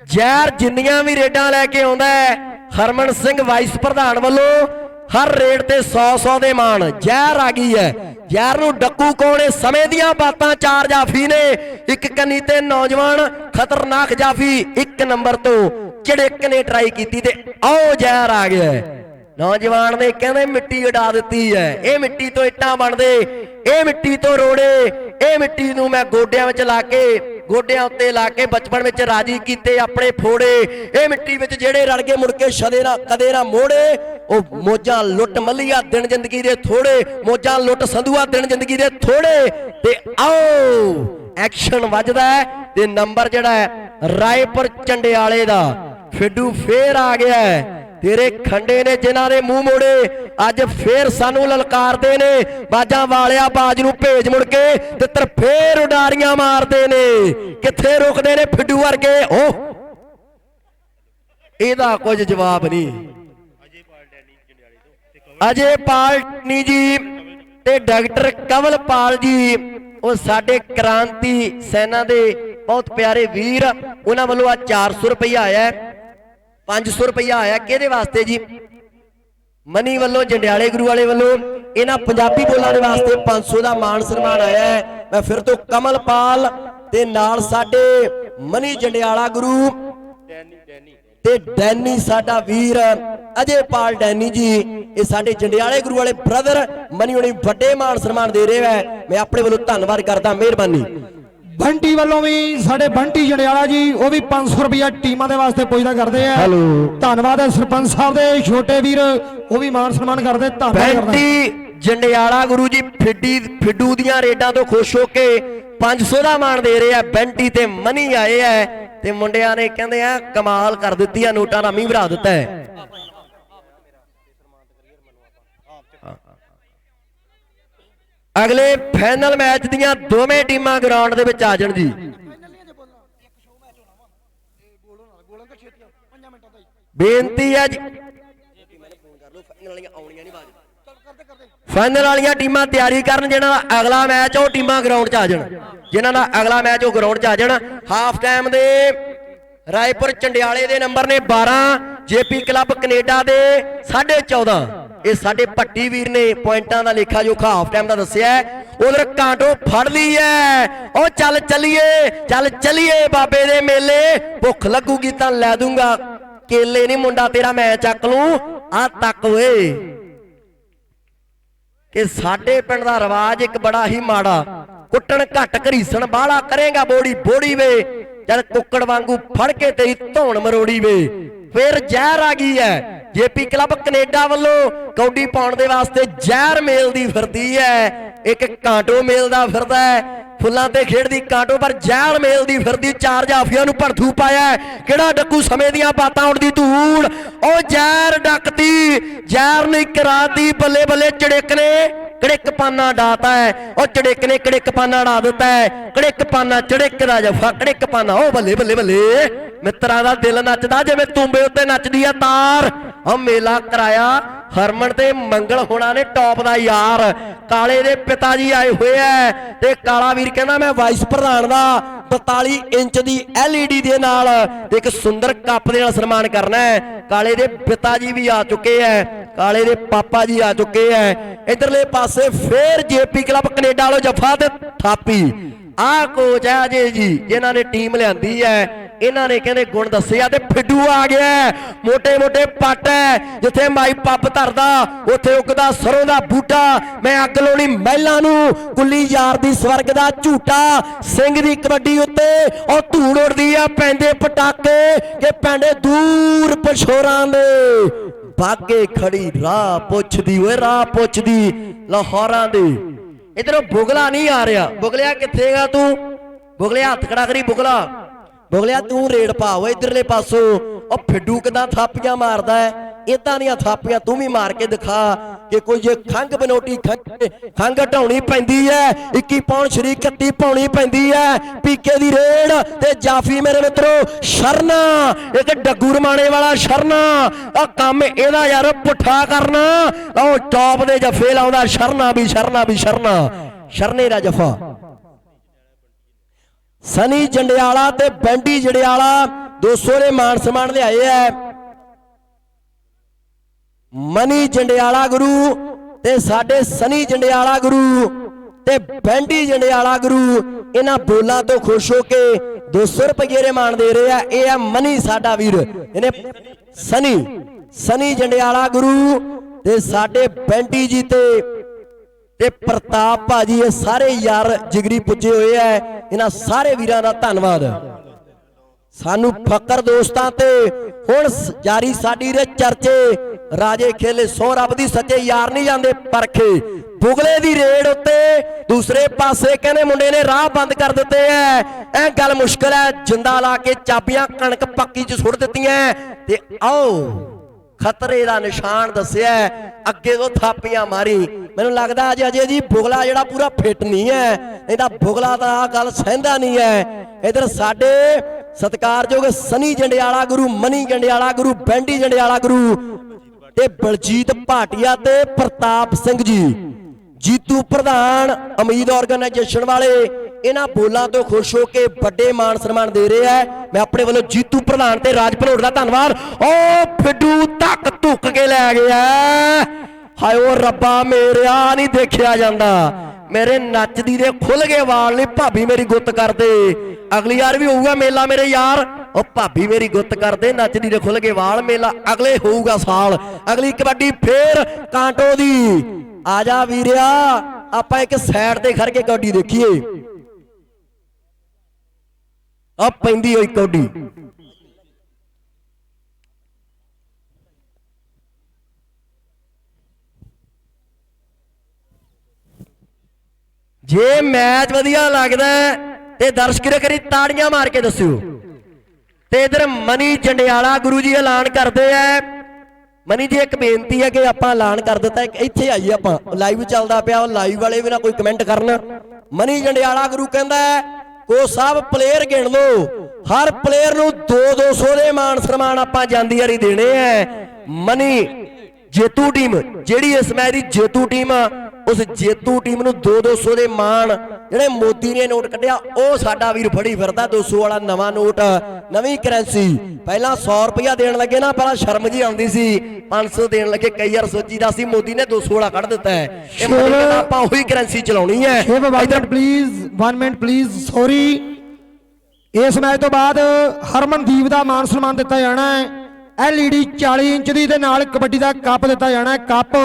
ਜ਼ਹਿਰ ਜਿੰਨੀਆਂ ਵੀ ਰੇਡਾਂ ਲੈ ਕੇ ਆਉਂਦਾ ਹੈ, ਹਰਮਨ ਸਿੰਘ ਵਾਈਸ ਪ੍ਰਧਾਨ ਵੱਲੋਂ ਹਰ ਰੇਡ ਤੇ 100 100 ਦੇ ਮਾਣ। ਜ਼ਹਿਰ ਆ ਗਈ ਹੈ। ਜ਼ਹਿਰ ਨੂੰ ਡੱਕੂ ਕੋਣੇ ਸਮੇਂ ਦੀਆਂ ਬਾਤਾਂ ਚਾਰ ਜਾਫੀ ਨੇ। ਇੱਕ ਕੰਨੀ ਤੇ ਨੌਜਵਾਨ, ਖਤਰਨਾਕ ਜਾਫੀ ਇੱਕ ਨੰਬਰ ਤੋਂ ਚੜਿੱਕ ਨੇ ਟਰਾਈ ਕੀਤੀ ਤੇ ਆਓ ਜ਼ਹਿਰ ਆ ਗਿਆ ਨੌਜਵਾਨ ਨੇ ਕਹਿੰਦੇ, ਮਿੱਟੀ ਉਡਾ ਦਿੱਤੀ ਹੈ। ਇਹ ਮਿੱਟੀ ਤੋਂ ਇੱਟਾਂ ਬਣਦੇ, ਇਹ ਮਿੱਟੀ ਤੋਂ ਰੋੜੇ, ਇਹ ਮਿੱਟੀ ਨੂੰ ਮੈਂ ਗੋਡਿਆਂ ਵਿੱਚ ਲਾ ਕੇ ਗੋਡਿਆਂ ਉੱਤੇ ਲਾ ਕੇ ਬਚਪਨ ਵਿੱਚ ਰਾਜੀ ਕੀਤੇ ਆਪਣੇ ਫੋੜੇ। ਇਹ ਮਿੱਟੀ ਵਿੱਚ ਜਿਹੜੇ ਰਲ ਕੇ ਮੁੜ ਕੇ ਸ਼ਦੇ ਨਾ ਕਦੇ ਨਾ ਮੋੜੇ, ਉਹ ਮੋਜਾਂ ਲੁੱਟ ਮੱਲੀਆ ਦਿਨ ਜ਼ਿੰਦਗੀ ਦੇ ਥੋੜੇ, ਮੋਜਾਂ ਲੁੱਟ ਸੰਧੂਆ ਦਿਨ ਜ਼ਿੰਦਗੀ ਦੇ ਥੋੜੇ। ਤੇ ਆਓ, ਐਕਸ਼ਨ ਵੱਜਦਾ ਹੈ ਤੇ ਨੰਬਰ ਜਿਹੜਾ ਹੈ ਰਾਏਪੁਰ ਚੰਡਿਆਲੇ ਦਾ। ਫਿੱਡੂ ਫੇਰ ਆ ਗਿਆ ਹੈ। ਤੇਰੇ ਖੰਡੇ ਨੇ ਜਿਨ੍ਹਾਂ ਦੇ ਮੂੰਹ ਮੋੜੇ, ਅੱਜ ਫੇਰ ਸਾਨੂੰ ਲਲਕਾਰਦੇ ਨੇ। ਬਾਜਾਂ ਵਾਲਿਆ ਬਾਜ ਨੂੰ ਭੇਜ ਮੁੜ ਕੇ ਤਿੱਤਰ ਫੇਰ ਉਡਾਰੀਆਂ ਮਾਰਦੇ ਨੇ। ਕਿੱਥੇ ਰੁਕਦੇ ਨੇ ਫਿੱਡੂ ਵਰਗੇ? ਓ ਇਹਦਾ ਕੁਝ ਜਵਾਬ ਨਹੀਂ। ਅਜੇ ਪਾਲਨੀ ਜੀ ਤੇ ਡਾਕਟਰ ਕਵਲਪਾਲ ਜੀ, ਉਹ ਸਾਡੇ ਕ੍ਰਾਂਤੀ ਸੈਨਾ ਦੇ ਬਹੁਤ ਪਿਆਰੇ ਵੀਰ, ਉਹਨਾਂ ਵੱਲੋਂ ਆ 400 ਰੁਪਇਆ ਆਇਆ ਹੈ। 500 ਰੁਪਇਆ ਆਇਆ, ਕਿਹਦੇ ਵਾਸਤੇ ਜੀ? ਮਨੀ ਵੱਲੋਂ, ਜੰਡਿਆਲੇ ਗੁਰੂ ਵਾਲੇ ਵੱਲੋਂ, ਇਹਨਾਂ ਪੰਜਾਬੀ ਬੋਲਾਂ ਦੇ ਵਾਸਤੇ 500 ਦਾ ਮਾਣ ਸਨਮਾਨ ਆਇਆ ਹੈ। ਮੈਂ ਫਿਰ ਤੋਂ ਕਮਲਪਾਲ ਤੇ ਨਾਲ ਸਾਡੇ ਮਨੀ ਜੰਡਿਆਲਾ ਗੁਰੂ ਤੇ ਡੈਨੀ ਸਾਡਾ ਵੀਰ ਅਜੇ ਪਾਲ ਡੈਨੀ ਜੀ, ਇਹ ਸਾਡੇ ਜੰਡਿਆਲੇ ਗੁਰੂ ਵਾਲੇ ਬ੍ਰਦਰ ਮਨੀ ਹੁਣੀ ਵੱਡੇ ਮਾਣ ਸਨਮਾਨ ਦੇ ਰਹੇ ਹੈ ਮੈਂ ਆਪਣੇ ਵੱਲੋਂ ਧੰਨਵਾਦ ਕਰਦਾ, ਮਿਹਰਬਾਨੀ। ਬੰਟੀ ਵੱਲੋਂ ਵੀ ਸਾਡੇ ਬੰਟੀ ਜੰਡਿਆਲਾ ਜੀ ਉਹ ਵੀ 500 ਰੁਪਇਆ ਟੀਮਾਂ ਦੇ ਵਾਸਤੇ ਪੁੱਜਦਾ ਕਰਦੇ ਆ। ਹੈਲੋ। ਧੰਨਵਾਦ ਹੈ ਸਰਪੰਚ ਸਾਹਿਬ ਦੇ ਛੋਟੇ ਵੀਰ ਉਹ ਵੀ ਮਾਨ ਸਨਮਾਨ ਕਰਦੇ ਧੰਨਵਾਦ ਬੈਂਟੀ ਜੰਡਿਆਲਾ ਗੁਰੂ ਜੀ ਫਿੱਡੀ ਫਿੱਡੂ ਦੀਆਂ ਰੇਡਾਂ ਤੋਂ ਖੁਸ਼ ਹੋ ਕੇ 500 ਦਾ ਮਾਣ ਦੇ ਰਹੇ ਆ। ਬੈਂਟੀ ਤੇ ਮਨੀ ਆਏ ਆ ਤੇ ਮੁੰਡਿਆਂ ਨੇ ਕਹਿੰਦੇ ਆ ਕਮਾਲ ਕਰ ਦਿੱਤੀ ਆ ਨੋਟਾਂ ਦਾ ਮੀਂਹ ਭਰਾ ਦਿੱਤਾ ਹੈ। ਅਗਲੇ ਫਾਈਨਲ ਮੈਚ ਦੀਆਂ ਦੋਵੇਂ ਟੀਮਾਂ ਗਰਾਊਂਡ ਦੇ ਵਿੱਚ ਆ ਜਾਣ ਜੀ। ਬੇਨਤੀ ਹੈ ਜੀ। ਫਾਈਨਲ ਵਾਲੀਆਂ ਟੀਮਾਂ ਤਿਆਰੀ ਕਰਨ ਜਿਹਨਾਂ ਦਾ ਅਗਲਾ ਮੈਚ ਉਹ ਟੀਮਾਂ ਗਰਾਊਂਡ 'ਚ ਆ ਜਾਣ। ਜਿਹਨਾਂ ਦਾ ਅਗਲਾ ਮੈਚ, ਉਹ ਗਰਾਊਂਡ 'ਚ ਆ ਜਾਣ। ਹਾਫ ਟਾਈਮ ਦੇ ਰਾਏਪੁਰ ਚੰਡਿਆਲੇ ਦੇ ਨੰਬਰ ਨੇ 12 ਜੇਪੀ ਕਲੱਬ ਕੈਨੇਡਾ ਦੇ 14.5 ਇਹ ਸਾਡੇ ਭੱਟੀ ਵੀਰ ਨੇ ਪੁਆਇੰਟਾਂ ਦਾ ਲੇਖਾ ਜੋਖਾ ਹਾਫ ਟਾਈਮ ਦਾ ਦੱਸਿਆ ਉਧਰ ਕਾਂਟੋ ਫੜ ਲਈ ਐ ਉਹ ਚੱਲ ਚੱਲੀਏ ਚੱਲ ਚੱਲੀਏ ਬਾਬੇ ਦੇ ਮੇਲੇ। ਭੁੱਖ ਲੱਗੂਗੀ ਤਾਂ ਲੈ ਦੂੰਗਾ। ਕੇਲੇ ਨਹੀਂ ਮੁੰਡਾ ਤੇਰਾ ਮੈਂ ਚੱਕ ਲੂੰ। ਆ ਤੱਕ ਓਏ। ਕਿ ਸਾਡੇ ਪਿੰਡ ਦਾ ਰਿਵਾਜ ਇੱਕ ਬੜਾ ਹੀ ਮਾੜਾ। ਕੁੱਟਣ ਘੱਟ ਘਰੀਸਣ ਬਾਹਲਾ ਕਰੇਗਾ ਬੋੜੀ ਬੋੜੀ ਵੇ। ਜਦ ਕੁੱਕੜ ਵਾਂਗੂ ਫੜ ਕੇ ਤੇਰੀ ਧੌਣ ਮਰੋੜੀ ਵੇ। ਫਿਰ ਜ਼ਹਿਰ ਆ ਗਈ ਹੈ ਜੇਪੀ ਕਲੱਬ ਕੈਨੇਡਾ ਵੱਲੋਂ ਕੌਡੀ ਪਾਉਣ ਦੇ ਵਾਸਤੇ ਜ਼ਹਿਰ ਮੇਲਦੀ ਫਿਰਦੀ ਹੈ ਇੱਕ ਕਾਂਟੋ ਮੇਲਦਾ ਫਿਰਦਾ ਹੈ ਫੁੱਲਾਂ ਤੇ ਖੇਡਦੀ ਕਾਂਟੋ, ਪਰ ਜ਼ਹਿਰ ਮੇਲਦੀ ਫਿਰਦੀ ਚਾਰ ਜਾਫੀਆਂ ਨੂੰ ਭੜਥੂ ਪਾਇਆ ਕਿਹੜਾ ਡੱਕੂ ਸਮੇਂ ਦੀਆਂ ਬਾਤਾਂ ਉੜਦੀ ਧੂੜ। ਉਹ ਜ਼ਹਿਰ ਡੱਕਦੀ ਜ਼ਹਿਰ ਨਹੀਂ ਕਰਾਤੀ ਬੱਲੇ ਬੱਲੇ ਚੜਿੱਕ ਨੇ। ਕੜਿੱਕ ਪਾਨਾ ਡਾਤਾ ਹੈ, ਉਹ ਚੜਿਕ ਨੇ ਕੜਿੱਕ ਪਾਨਾ ਡਾ ਦਿੱਤਾ ਹੈ। ਕੜਿੱਕ ਪਾਨਾ ਚੜਿੱਕ ਦਾ ਜਫਾ ਕੜਿੱਕ ਪਾਨਾ ਉਹ ਬੱਲੇ ਬੱਲੇ ਬੱਲੇ। ਮਿੱਤਰਾਂ ਦਾ ਦਿਲ ਨੱਚਦਾ, ਜਿਵੇਂ ਤੂੰਬੇ ਉੱਤੇ ਨੱਚਦੀ ਆ ਤਾਰ। ਉਹ ਮੇਲਾ ਕਰਾਇਆ, ਹਰਮਨ ਤੇ ਮੰਗਲ ਹੋਣਾ ਨੇ ਟੌਪ ਦਾ ਯਾਰ। ਕਾਲੇ ਦੇ ਪਿਤਾ ਜੀ ਆਏ ਹੋਏ ਐ, ਤੇ ਕਾਲਾ ਵੀਰ ਕਹਿੰਦਾ, ਮੈਂ ਵਾਈਸ ਪ੍ਰਧਾਨ ਦਾ 42 ਇੰਚ ਦੀ LED ਦੇ ਨਾਲ ਤੇ ਇੱਕ ਸੁੰਦਰ ਕੱਪ ਦੇ ਨਾਲ ਸਨਮਾਨ ਕਰਨਾ ਹੈ। ਕਾਲੇ ਦੇ ਪਿਤਾ ਜੀ ਵੀ ਆ ਚੁੱਕੇ ਐ। ਕਾਲੇ ਦੇ ਪਾਪਾ ਜੀ ਆ ਚੁੱਕੇ ਐ। ਇਧਰਲੇ ਪਾਸੇ ਫੇਰ ਜੇਪੀ ਕਲੱਬ ਕੈਨੇਡਾ ਵਾਲੋ ਜਫਾ ਤੇ ਥਾਪੀ। ਆ ਕੋਚ ਐ ਅਜੇ ਜੀ, ਜਿਨ੍ਹਾਂ ਨੇ ਟੀਮ ਲਿਆਂਦੀ ਐ। ਇਹਨਾਂ ਨੇ ਕਹਿੰਦੇ ਗੁਣ ਦੱਸਿਆ ਤੇ ਫਿੱਡੂ ਆ ਗਿਆ ਮੋٹے-ਮੋٹے ਪੱਟ ਹੈ ਜਿੱਥੇ ਮਾਈ ਪੱਪ ਧਰਦਾ, ਉੱਥੇ ਉੱਗਦਾ ਸਰੋਂ ਦਾ ਬੂਟਾ। ਮੈਂ ਅੱਗ ਲਾਉਣੀ ਮਹਿਲਾਂ ਨੂੰ ਕੁੱਲੀ ਯਾਰ ਦੀ ਸਵਰਗ ਦਾ ਝੂਟਾ। ਸਿੰਘ ਦੀ ਕਬੱਡੀ ਉੱਤੇ, ਉਹ ਧੂੜ ਉੜਦੀ ਆ ਪੈਂਦੇ ਪਟਾਕੇ, ਕਿ ਪੈਂਦੇ ਦੂਰ ਪਛੋਰਾਂ ਦੇ। ਬਾਗੇ ਖੜੀ, ਰਾਹ ਪੁੱਛਦੀ, ਓਏ ਰਾਹ ਪੁੱਛਦੀ ਲਾਹੌਰਾਂ ਦੇ। ਇਧਰੋਂ ਬੁਗਲਾ ਨਹੀਂ ਆ ਰਿਹਾ। ਬੁਗਲਿਆ ਕਿੱਥੇਗਾ ਤੂੰ? ਬੁਗਲਿਆ ਹੱਥ ਖੜਾ ਕਰੀ, ਬੁਗਲਾ। ਬੁਗਲਿਆ ਤੂੰ ਰੇੜ ਪਾ, ਓਏ ਇਧਰਲੇ ਪਾਸੋਂ। ਉਹ ਫਿੱਡੂ ਕਿਦਾਂ ਥਾਪੀਆਂ ਮਾਰਦਾ ਹੈ? ਇਦਾਂ ਦੀਆਂ ਥਾਪੀਆਂ ਤੂੰ ਵੀ ਮਾਰ ਕੇ ਦਿਖਾ। ਕਿ ਕੋਈ ਜੇ ਖੰਗ ਬਨੋਟੀ ਖੰਗ ਖੰਗ ਪੈਂਦੀ ਹੈ 21 ਪੌਣ ਸ਼ਰੀ 31 ਪਾਉਣੀ ਪੈਂਦੀ ਹੈ ਪੀਕੇ ਦੀ ਰੇਡ ਤੇ ਜਾਫੀ ਮੇਰੇ ਮਿੱਤਰੋ, ਸ਼ਰਨਾ, ਇੱਕ ਡੱਗੂ ਰਮਾਣੇ ਵਾਲਾ ਸ਼ਰਨਾ ਆ ਕੰਮ ਇਹਦਾ ਯਾਰ ਪੁੱਠਾ ਕਰਨਾ ਉਹ ਟੌਪ ਦੇ ਜਫੇ ਲਾਉਂਦਾ, ਸ਼ਰਨਾ ਵੀ ਸ਼ਰਨਾ ਵੀ ਸ਼ਰਨਾ, ਸ਼ਰਨੇ ਦਾ ਜਫਾ। ਸਨੀ ਜੰਡਿਆਲਾ ਤੇ ਬੈਂਡੀ ਜੰਡਿਆਲਾ 200 ਦੇ ਮਾਨ ਸਨਮਾਨ ਲਿਆਏ ਐ। ਮਨੀ ਜੰਡਿਆਲਾ ਗੁਰੂ ਤੇ ਸਾਡੇ ਸਨੀ ਜੰਡਿਆਲਾ ਗੁਰੂ ਤੇ ਬੈਂਡੀ ਜੰਡਿਆਲਾ ਗੁਰੂ, ਇਹਨਾਂ ਬੋਲਾਂ ਤੋਂ ਖੁਸ਼ ਹੋ ਕੇ 200 ਰੁਪਏ ਦੇ ਮਾਨ ਦੇ ਰਹੇ ਆ। ਇਹ ਆ ਮਨੀ ਸਾਡਾ ਵੀਰ, ਇਹਨੇ ਸਨੀ ਸਨੀ ਜੰਡਿਆਲਾ ਗੁਰੂ ਤੇ ਸਾਡੇ ਬੈਂਡੀ ਜੀ ਤੇ ਤੇ ਪ੍ਰਤਾਪ ਭਾਜੀ, ਇਹ ਸਾਰੇ ਯਾਰ ਜਿਗਰੀ ਪੁੱਜੇ ਹੋਏ ਐ ਇਹਨਾਂ ਸਾਰੇ ਵੀਰਾਂ ਦਾ ਧੰਨਵਾਦ। ਸਾਨੂੰ ਫਕਰ ਦੋਸਤਾਂ ਤੇ, ਹੁਣ ਸ- ਜਾਰੀ ਸਾਡੀ ਰੇ, ਚਰਚੇ ਰਾਜੇ ਖੇਲੇ ਸੋ ਰੱਬ ਦੀ ਸੱਚੇ ਯਾਰ ਨਹੀਂ ਜਾਂਦੇ ਪਰਖੇ। ਬੁਗਲੇ ਦੀ ਰੇਡ ਉੱਤੇ ਦੂਸਰੇ ਪਾਸੇ ਕਹਿੰਦੇ ਮੁੰਡੇ ਨੇ ਰਾਹ ਬੰਦ ਕਰ ਦਿੱਤੇ ਐ। ਐ ਗੱਲ ਮੁਸ਼ਕਲ ਐ, ਜਿੰਦਾ ਲਾ ਕੇ ਚਾਬੀਆਂ ਕਣਕ ਪੱਕੀ ਚ ਸੁੱਟ ਦਿੱਤੀਆਂ ਤੇ ਆਓ, ਖਤਰੇ ਦਾ ਨਿਸ਼ਾਨ ਦੱਸਿਆ ਅੱਗੇ ਤੋਂ ਥਾਪੀਆਂ ਮਾਰੀ। ਮੈਨੂੰ ਲੱਗਦਾ ਅਜੇ ਅਜੇ ਜੀ ਬੁਗਲਾ ਜਿਹੜਾ ਪੂਰਾ ਫਿੱਟ ਨਹੀਂ ਹੈ ਨਹੀਂ ਤਾਂ ਬੁਗਲਾ ਤਾਂ ਆ ਗੱਲ ਸਹਿੰਦਾ ਨਹੀਂ ਹੈ ਇਧਰ ਸਾਡੇ ਸਤਿਕਾਰਯੋਗ ਸਨੀ ਜੰਡਿਆਲਾ ਗੁਰੂ, ਮਨੀ ਜੰਡਿਆਲਾ ਗੁਰੂ, ਬੈਂਡੀ ਜੰਡਿਆਲਾ ਗੁਰੂ। ਤੇ ਬਲਜੀਤ ਭਾਟੀਆ ਤੇ ਪ੍ਰਤਾਪ ਸਿੰਘ ਜੀ। ਜੀਤੂ ਪ੍ਰਧਾਨ ਉਮੀਦ ਆਰਗੇਨਾਈਜੇਸ਼ਨ ਵਾਲੇ, ਇਹਨਾਂ ਬੋਲਾਂ ਤੋਂ ਖੁਸ਼ ਹੋ ਕੇ ਵੱਡੇ ਮਾਨ ਸਨਮਾਨ ਦੇ ਰਹੇ ਆ। ਮੈਂ ਆਪਣੇ ਵੱਲੋਂ ਜੀਤੂ ਪ੍ਰਧਾਨ ਤੇ ਰਾਜ ਭਨੋੜ ਦਾ ਧੰਨਵਾਦ। ਉਹ ਫਿੱਡੂ ਧੱਕ ਧੁੱਕ ਕੇ ਲੈ ਗਿਆ। ਹਾਏ ਓ ਰੱਬਾ ਮੇਰਿਆ ਨਹੀਂ ਦੇਖਿਆ ਜਾਂਦਾ। ਮੇਰੇ ਨੱਚਦੀ ਦੇ ਖੁੱਲ ਗਏ ਵਾਲ ਨਹੀਂ, ਭਾਬੀ ਮੇਰੀ ਗੁੱਤ ਕਰਦੇ। ਅਗਲੀ ਵਾਰ ਵੀ ਹੋਊਗਾ ਮੇਲਾ ਮੇਰੇ ਯਾਰ। ਉਹ ਭਾਬੀ ਮੇਰੀ ਗੁੱਤ ਕਰਦੇ, ਨੱਚਦੀ ਦੇ ਖੁੱਲ ਗਏ ਵਾਲ ਮੇਲਾ। ਅਗਲੇ ਹੋਊਗਾ ਸਾਲ। ਅਗਲੀ ਕਬੱਡੀ ਫੇਰ ਕਾਂਟੋ ਦੀ। ਆ ਜਾ ਵੀਰਿਆ, ਆਪਾਂ ਇੱਕ ਸਾਈਡ ਤੇ ਖੜ ਕੇ ਕਬੱਡੀ ਦੇਖੀਏ। ਆ ਪੈਂਦੀ ਹੋਈ ਕਬੱਡੀ। ਜੇ ਮੈਚ ਵਧੀਆ ਲੱਗਦਾ ਤੇ ਦਰਸ਼ਕ ਵੀਰੋ ਕਰੀ ਤਾੜੀਆਂ ਮਾਰ ਕੇ ਦੱਸਿਓ। ਤੇ ਇਧਰ ਮਨੀ ਜੰਡਿਆਲਾ ਗੁਰੂ ਜੀ ਐਲਾਨ ਕਰਦੇ ਐ ਮਨੀ ਜੀ ਇੱਕ ਬੇਨਤੀ ਹੈ ਕਿ ਆਪਾਂ ਐਲਾਨ ਕਰ ਦਿੱਤਾ। ਇੱਥੇ ਆਈਏ ਆਪਾਂ। ਲਾਈਵ ਚੱਲਦਾ ਪਿਆ। ਉਹ ਲਾਈਵ ਵਾਲੇ ਵੀ ਨਾ ਕੋਈ ਕਮੈਂਟ ਕਰਨ। ਮਨੀ ਜੰਡਿਆਲਾ ਗੁਰੂ ਕਹਿੰਦਾ ਹੈ, ਕੋ ਸਭ ਪਲੇਅਰ ਗਿਣ ਲਓ। ਹਰ ਪਲੇਅਰ ਨੂੰ 2-200 ਦੇ ਮਾਨ ਸਨਮਾਨ ਆਪਾਂ ਜਾਂਦੀ ਵਾਰੀ ਦੇਣੇ ਐ ਮਨੀ ਜੇਤੂ ਟੀਮ ਜਿਹੜੀ ਇਸ ਮੈਚ ਦੀ ਜੇਤੂ ਟੀਮ ਆ ਉਸ ਜੇਤੂ ਟੀਮ ਨੂੰ 2-200 ਦੇ ਮਾਣ ਜਿਹੜੇ ਮੋਦੀ ਨੇ ਨੋਟ ਕੱਢਿਆ ਉਹ ਸਾਡਾ ਵੀਰ ਫੜੀ ਫਿਰਦਾ 200 ਵਾਲਾ ਨਵਾਂ ਨੋਟ ਨਵੀਂ ਕਰੰਸੀ। ਪਹਿਲਾਂ 100 ਰੁਪਇਆ ਦੇਣ ਲੱਗੇ ਨਾ ਪਹਿਲਾਂ ਸ਼ਰਮ ਜੀ ਆਉਂਦੀ ਸੀ। 500 ਦੇਣ ਲੱਗੇ ਕਈ ਵਾਰ ਸੋਚੀਦਾ ਸੀ ਮੋਦੀ ਨੇ 200 ਵਾਲਾ ਕੱਢ ਦਿੱਤਾ ਹੈ। ਇਹ ਮੋਦੀ ਕਹਿੰਦਾ ਆਪਾਂ ਉਹੀ ਕਰੰਸੀ ਚਲਾਉਣੀ ਹੈ। ਇੱਧਰ ਪਲੀਜ਼ 1 ਮਿੰਟ ਪਲੀਜ਼ ਸੌਰੀ ਇਸ ਮੈਚ ਤੋਂ ਬਾਅਦ ਹਰਮਨਦੀਪ ਦਾ ਮਾਨ ਸਨਮਾਨ ਦਿੱਤਾ ਜਾਣਾ ਹੈ। LED 40 ਇੰਚ ਦੀ ਦੇ ਨਾਲ ਕਬੱਡੀ ਦਾ ਕੱਪ ਦਿੱਤਾ ਜਾਣਾ ਹੈ। ਕੱਪ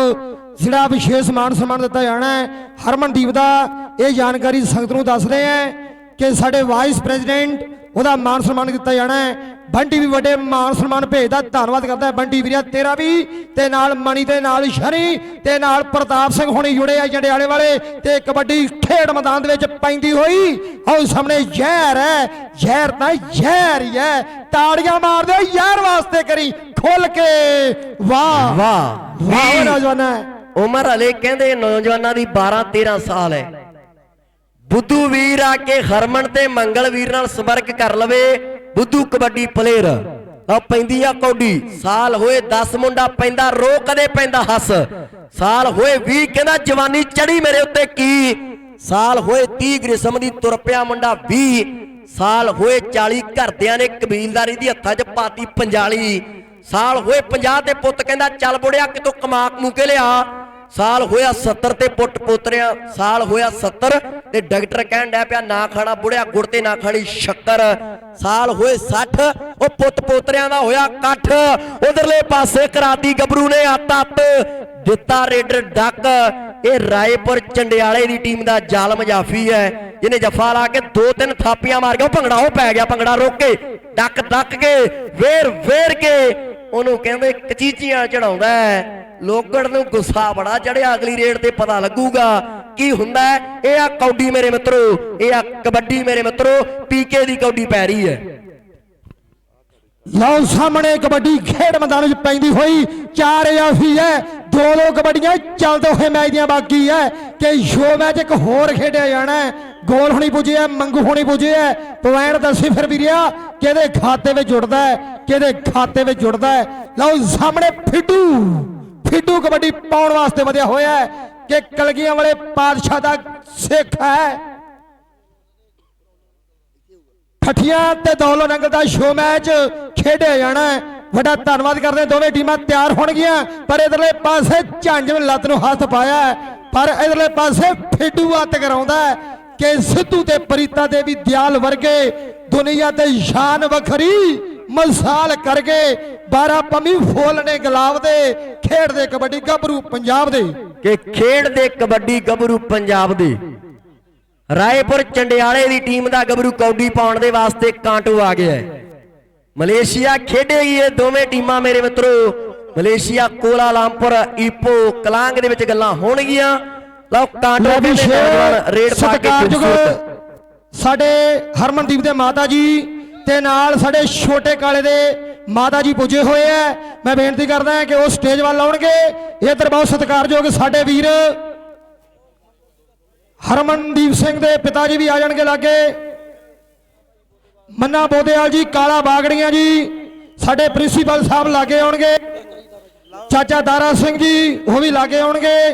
ਜਿਹੜਾ ਵਿਸ਼ੇਸ਼ ਮਾਨ ਸਨਮਾਨ ਦਿੱਤਾ ਜਾਣਾ ਹੈ। ਹਰਮਨਦੀਪ ਦਾ ਇਹ ਜਾਣਕਾਰੀ ਸੰਗਤ ਨੂੰ ਦੱਸ ਰਹੇ ਹੈ। ਕਿ ਸਾਡੇ ਵਾਈਸ ਪ੍ਰੈਜ਼ੀਡੈਂਟ ਉਹਦਾ ਮਾਨ ਸਨਮਾਨ ਕੀਤਾ ਜਾਣਾ ਹੈ। ਬੰਟੀ ਵੀ ਵੱਡੇ ਮਾਨ ਸਨਮਾਨ ਭੇਜਦਾ ਧੰਨਵਾਦ ਕਰਦਾ ਬੰਟੀ ਵੀਰਿਆ ਤੇਰਾ ਵੀ ਤੇ ਨਾਲ ਮਣੀ ਦੇ ਨਾਲ ਸ਼ਰੀ ਤੇ ਨਾਲ ਪ੍ਰਤਾਪ ਸਿੰਘ ਹੁਣੀ ਜੁੜੇ ਆ ਜੰਡਿਆਲੇ ਵਾਲੇ ਤੇ ਕਬੱਡੀ ਖੇਡ ਮੈਦਾਨ ਦੇ ਵਿੱਚ ਪੈਂਦੀ ਹੋਈ। ਉਹ ਸਾਹਮਣੇ ਜ਼ਹਿਰ ਹੈ ਜ਼ਹਿਰ ਤਾਂ ਜ਼ਹਿਰ ਹੀ ਹੈ। ਤਾੜੀਆਂ ਮਾਰਦੇ ਯਾਰ ਵਾਸਤੇ ਕਰੀ ਖੁੱਲ ਕੇ। ਵਾਹ ਵਾਹ ਵਾਹ ਵੀਹ। ਨੌਜਵਾਨਾ। ਉਮਰ ਹਲੇ ਕਹਿੰਦੇ ਨੌਜਵਾਨਾਂ ਦੀ 12 13 ਸਾਲ ਹੈ। ਬੁੱਧੂ ਵੀਰ ਆ ਕੇ ਹਰਮਨ ਤੇ ਮੰਗਲ ਵੀਰ ਨਾਲ ਸੰਪਰਕ ਕਰ ਲਵੇ। ਬੁੱਧੂ ਕਬੱਡੀ ਪਲੇਅਰ ਆ ਪੈਂਦੀ ਆ ਕੌਡੀ। ਸਾਲ ਹੋਏ 10 ਮੁੰਡਾ ਪੈਂਦਾ ਰੋ ਕਦੇ ਪੈਂਦਾ ਹੱਸ। ਸਾਲ ਹੋਏ 20 ਕਹਿੰਦਾ, ਜਵਾਨੀ ਚੜੀ ਮੇਰੇ ਉੱਤੇ ਕੀ? ਸਾਲ ਹੋਏ 30 ਗ੍ਰਿਸਮ ਦੀ ਤੁਰ ਪਿਆ ਮੁੰਡਾ 20 ਸਾਲ ਹੋਏ 40 ਘਰਦਿਆਂ ਨੇ ਕਬੀਲਦਾਰੀ ਦੀ ਹੱਥਾਂ 'ਚ ਪਾਤੀ ਪੰਜਾਲੀ। ਸਾਲ ਹੋਏ 50 ਤੇ ਪੁੱਤ ਕਹਿੰਦਾ, ਚੱਲ ਬੁੜਿਆ, ਕਿਤੋਂ ਕਮਾ ਕਮੂ ਕੇ ਲਿਆ? ਸਾਲ ਹੋਇਆ 70 ਤੇ ਪੁੱਟ ਪੋਤਰਿਆਂ, ਸਾਲ ਹੋਇਆ 70 ਤੇ ਡਾਕਟਰ ਕਹਿਣ ਡਿਆ ਪਿਆ, ਨਾ ਖਾਣਾ ਬੁੜਿਆ, ਗੁੜ ਤੇ ਨਾ ਖਾਣੀ ਸ਼ੱਕਰ। ਸਾਲ ਹੋਏ 60 ਉਹ ਪੁੱਤ ਪੋਤਰਿਆਂ ਦਾ ਹੋਇਆ ਇਕੱਠ। ਉਧਰਲੇ ਪਾਸੇ ਕਰਾਤੀ ਗੱਭਰੂ ਨੇ ਆਤਾ ਅੱਤ, ਦਿੱਤਾ ਰੇਡਰ ਡੱਕ। ਇਹ ਰਾਏਪੁਰ ਚੰਡਿਆਲੇ ਦੀ ਟੀਮ ਦਾ ਜ਼ਾਲਮ ਜਾਫੀ ਹੈ। ਜਿਹਨੇ ਜੱਫਾ ਲਾ ਕੇ ਦੋ ਤਿੰਨ ਥਾਪੀਆਂ ਮਾਰ ਗਿਆ ਉਹ ਭੰਗੜਾ ਉਹ ਪੈ ਗਿਆ, ਭੰਗੜਾ ਰੋਕ ਕੇ, ਡੱਕ ਡੱਕ ਕੇ ਵੇਰ ਵੇਰ ਕੇ, ਉਹਨੂੰ ਕਹਿੰਦੇ ਕਚੀਚੀਆਂ ਚੜਾਉਂਦਾ ਹੈ। ਲੋਕੜ ਨੂੰ ਗੁੱਸਾ ਬੜਾ ਚੜਿਆ, ਅਗਲੀ ਰੇਡ ਤੇ ਪਤਾ ਲੱਗੂਗਾ ਕੀ ਹੁੰਦਾ ਇਹ ਆ ਕੌਡੀ ਮੇਰੇ ਮਿੱਤਰੋ, ਇਹ ਆ ਕਬੱਡੀ ਮੇਰੇ ਮਿੱਤਰੋ ਪੀਕੇ ਦੀ ਕੌਡੀ ਪੈ ਰਹੀ ਹੈ। ਲਓ ਸਾਹਮਣੇ ਕਬੱਡੀ ਖੇਡ ਮੈਦਾਨ ਵਿੱਚ ਪੈਂਦੀ ਹੋਈ, ਚਾਰ ਜਾਫੀ ਹੈ। ਦੋ ਦੋ ਕਬੱਡੀਆਂ ਚੱਲਦੇ ਹੋਏ ਮੈਚ ਦੀਆਂ ਬਾਕੀ ਹੈ। ਕਿ ਸ਼ੋ ਮੈਚ ਇੱਕ ਹੋਰ ਖੇਡਿਆ ਜਾਣਾ ਹੈ। ਗੋਲ ਹੋਣੀ ਪੁੱਜਿਆ ਮੰਗੂ ਹੋਣੀ ਪੁੱਜਿਆ ਪੁਆਇੰਟ ਦੱਸੀ ਫਿਰ ਰਿਹਾ ਕਿਹਦੇ ਖਾਤੇ ਵਿੱਚ ਜੁੜਦਾ ਹੈ, ਕਿਹਦੇ ਖਾਤੇ ਵਿੱਚ ਜੁੜਦਾ ਹੈ। ਲਓ ਸਾਹਮਣੇ ਫਿੱਟੂ। ਫਿੱਡੂ ਕਬੱਡੀ ਪਾਉਣ ਵਾਸਤੇ ਵਧਿਆ ਹੋਇਆ ਹੈ ਕਿ ਕਲਗੀਆਂ ਵਾਲੇ ਪਾਤਸ਼ਾਹ ਦਾ ਸਿੱਖ ਹੈ। ਠਠੀਆਂ ਤੇ ਦੌਲੋ ਨੰਗਲ ਦਾ ਸ਼ੋ ਮੈਚ ਖੇਡਿਆ ਜਾਣਾ ਵੱਡਾ ਧੰਨਵਾਦ ਕਰਦੇ ਦੋਵੇਂ ਟੀਮਾਂ ਤਿਆਰ ਹੋਣਗੀਆਂ, ਪਰ ਇਧਰਲੇ ਪਾਸੇ ਝੰਜ ਲੱਤ ਨੂੰ ਹੱਥ ਪਾਇਆ ਪਰ ਇਧਰਲੇ ਪਾਸੇ ਫਿੱਡੂ ਹੱਥ ਕਰਾਉਂਦਾ ਕਿ ਸਿੱਧੂ ਤੇ ਪ੍ਰੀਤਾ ਦੇਵੀ ਦਿਆਲ ਵਰਗੇ ਦੁਨੀਆ ਤੇ ਸ਼ਾਨ ਵੱਖਰੀ ਮਿਸਾਲ ਕਰਕੇ 12 ਪੰਮੀ ਫੁੱਲ ਨੇ ਗੁਲਾਬ ਦੇ ਖੇਡਦੇ ਕਬੱਡੀ ਗੱਭਰੂ ਪੰਜਾਬ ਦੇ। ਕਿ ਖੇਡਦੇ ਕਬੱਡੀ ਗੱਭਰੂ ਪੰਜਾਬ ਦੇ। ਰਾਏਪੁਰ ਚੰਡਿਆਲੇ ਦੀ ਟੀਮ ਦਾ ਗੱਭਰੂ ਕੌਡੀ ਪਾਉਣ ਦੇ ਵਾਸਤੇ ਕਾਂਟੋ ਆ ਗਿਆ ਹੈ। ਮਲੇਸ਼ੀਆ ਖੇਡੇਗੀ ਇਹ ਦੋਵੇਂ ਟੀਮਾਂ ਮੇਰੇ ਮਿੱਤਰੋ। ਮਲੇਸ਼ੀਆ ਕੋਲਾਲੰਪੁਰ ਈਪੋ ਕਲਾਂਗ ਦੇ ਵਿੱਚ ਗੱਲਾਂ ਹੋਣਗੀਆਂ। ਲਓ ਕਾਂਟੋ ਨੌਜਵਾਨ ਰੇਡ ਪਾ ਕੇ ਸਾਡੇ ਹਰਮਨਦੀਪ ਦੇ ਮਾਤਾ ਜੀ ਤੇ ਨਾਲ ਸਾਡੇ ਛੋਟੇ ਕਾਲੇ ਦੇ ਮਾਤਾ ਜੀ ਪੁੱਜੇ ਹੋਏ ਐ। ਮੈਂ ਬੇਨਤੀ ਕਰਦਾ ਕਿ ਉਹ ਸਟੇਜ ਵੱਲ ਆਉਣਗੇ। ਇਧਰ ਬਹੁਤ ਸਤਿਕਾਰਯੋਗ ਸਾਡੇ ਵੀਰ ਹਰਮਨਦੀਪ ਸਿੰਘ ਦੇ ਪਿਤਾ ਜੀ ਵੀ ਆ ਜਾਣਗੇ ਲਾਗੇ। ਮੰਨਾ ਬੋਦੇਵਾਲ ਜੀ, ਕਾਲਾ ਬਾਗੜੀਆਂ ਜੀ, ਸਾਡੇ ਪ੍ਰਿੰਸੀਪਲ ਸਾਹਿਬ ਲਾਗੇ ਆਉਣਗੇ। ਚਾਚਾ ਦਾਰਾ ਸਿੰਘ ਜੀ, ਉਹ ਵੀ ਲਾਗੇ ਆਉਣਗੇ।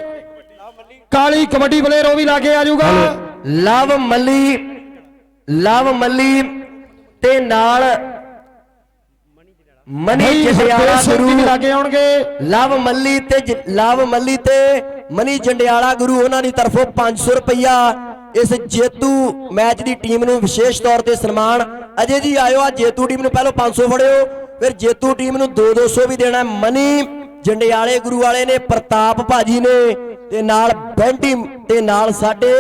ਕਾਲੀ ਕਬੱਡੀ ਪਲੇਅਰ ਉਹ ਵੀ ਲਾਗੇ ਆ ਜਾਊਗਾ। ਲਵ ਮੱਲੀ ਲਵ ਮੱਲੀ ਤੇ ਨਾਲ ਮਨੀ ਜੰਡਿਆਲਾ ਗੁਰੂ ਲਾਗੇ ਆਉਣਗੇ ਲਵ ਮੱਲੀ ਤੇ ਲਵ ਮੱਲੀ ਤੇ ਮਨੀ ਜੰਡਿਆਲਾ ਗੁਰੂ ਉਹਨਾਂ ਦੀ ਤਰਫੋਂ 500 ਰੁਪਇਆ ਇਸ ਜੇਤੂ ਮੈਚ ਦੀ ਟੀਮ ਨੂੰ ਵਿਸ਼ੇਸ਼ ਤੌਰ ਤੇ ਸਨਮਾਨ ਅਜੇ ਜੀ ਆਇਓ ਆ ਜੇਤੂ ਟੀਮ ਨੂੰ ਪਹਿਲਾਂ 500 ਫੜਿਓ ਫਿਰ ਜੇਤੂ ਟੀਮ ਨੂੰ 2-200 ਵੀ ਦੇਣਾ। ਮਨੀ ਜੰਡਿਆਲੇ ਗੁਰੂ ਵਾਲੇ ਨੇ ਪ੍ਰਤਾਪ ਭਾਜੀ ਨੇ ਤੇ ਨਾਲ ਬੈਂਟੀ ਤੇ ਨਾਲ ਸਾਡੇ